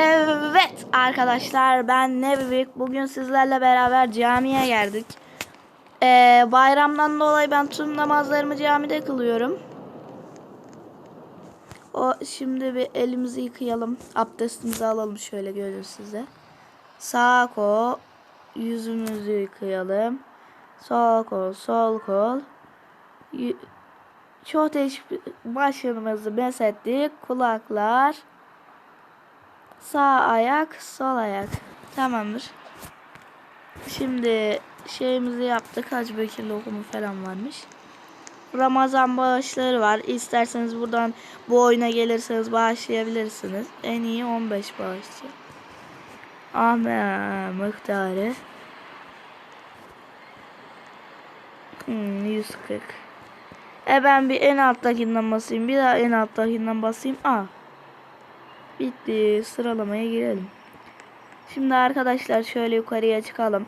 Evet arkadaşlar ben Nebibik. Bugün sizlerle beraber camiye geldik. Ee, bayramdan dolayı ben tüm namazlarımı camide kılıyorum. O şimdi bir elimizi yıkayalım. Abdestimizi alalım şöyle görün size. Sağ kol yüzümüzü yıkayalım. Sol kol, sol kol. Y- Çok değişik başımızı mesettik. Kulaklar. Sağ ayak, sol ayak. Tamamdır. Şimdi şeyimizi yaptık. Hacı Bekir lokumu falan varmış. Ramazan bağışları var. İsterseniz buradan bu oyuna gelirseniz bağışlayabilirsiniz. En iyi 15 bağışçı. Ahmet miktarı. Hmm, 140. E ben bir en alttakinden basayım. Bir daha en alttakinden basayım. Aa. Bitti. Sıralamaya girelim. Şimdi arkadaşlar şöyle yukarıya çıkalım.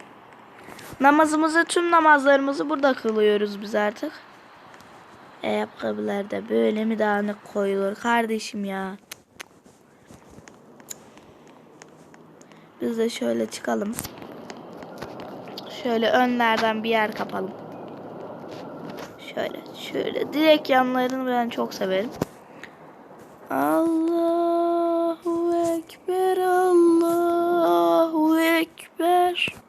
Namazımızı tüm namazlarımızı burada kılıyoruz biz artık. Ayakkabılar da böyle mi dağınık koyulur kardeşim ya. Biz de şöyle çıkalım. Şöyle önlerden bir yer kapalım. Şöyle şöyle direkt yanlarını ben çok severim. Allahu Ekber, Allahu Ekber.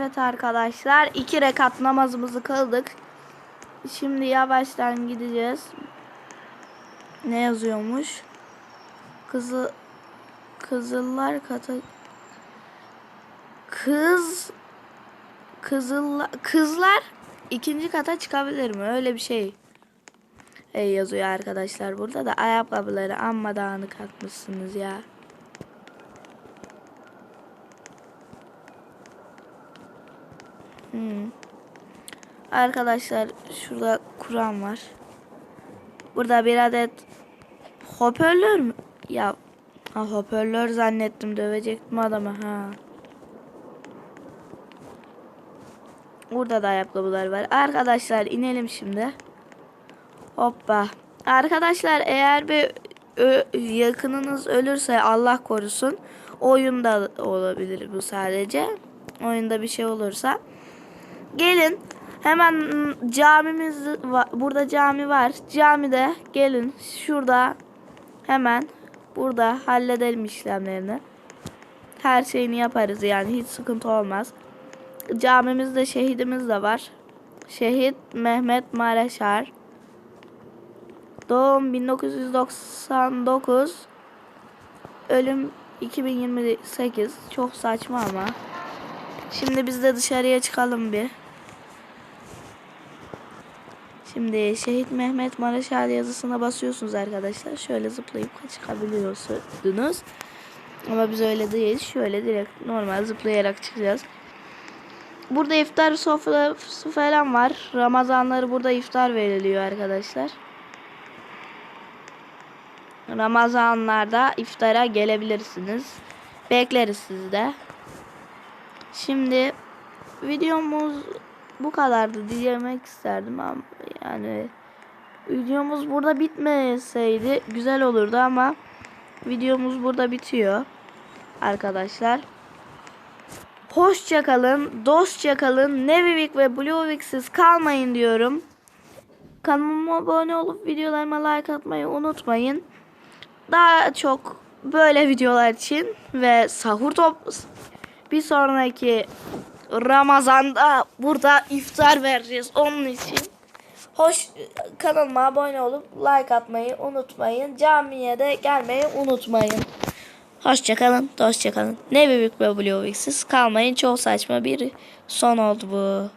Evet arkadaşlar iki rekat namazımızı kıldık. Şimdi yavaştan gideceğiz. Ne yazıyormuş? Kızı Kızıllar kata Kız Kızıllar Kızlar ikinci kata çıkabilir mi? Öyle bir şey. E, yazıyor arkadaşlar burada da ayakkabıları amma dağınık atmışsınız ya. Hmm. Arkadaşlar şurada Kur'an var. Burada bir adet hoparlör mü? Ya ha, hoparlör zannettim dövecektim adamı ha. Burada da ayakkabılar var. Arkadaşlar inelim şimdi. Hoppa. Arkadaşlar eğer bir yakınınız ölürse Allah korusun. Oyunda olabilir bu sadece. Oyunda bir şey olursa. Gelin. Hemen camimiz var. Burada cami var. Camide gelin. Şurada hemen burada halledelim işlemlerini. Her şeyini yaparız yani hiç sıkıntı olmaz. Camimizde şehidimiz de var. Şehit Mehmet Mareşar. Doğum 1999. Ölüm 2028. Çok saçma ama. Şimdi biz de dışarıya çıkalım bir. Şimdi Şehit Mehmet Maraşal yazısına basıyorsunuz arkadaşlar. Şöyle zıplayıp çıkabiliyorsunuz. Ama biz öyle değil. Şöyle direkt normal zıplayarak çıkacağız. Burada iftar sofrası falan var. Ramazanları burada iftar veriliyor arkadaşlar. Ramazanlarda iftara gelebilirsiniz. Bekleriz sizi de. Şimdi videomuz bu kadardı diyemek isterdim ama yani videomuz burada bitmeseydi güzel olurdu ama videomuz burada bitiyor arkadaşlar. Hoşça kalın, dostça kalın. Nevivik ve Bluevik'siz kalmayın diyorum. Kanalıma abone olup videolarıma like atmayı unutmayın. Daha çok böyle videolar için ve sahur top bir sonraki Ramazan'da burada iftar vereceğiz onun için. Hoş kanalıma abone olup like atmayı unutmayın. Camiye de gelmeyi unutmayın. Hoşçakalın, dostça kalın. Ne büyük ve Bluewings'iz kalmayın. Çok saçma bir son oldu bu.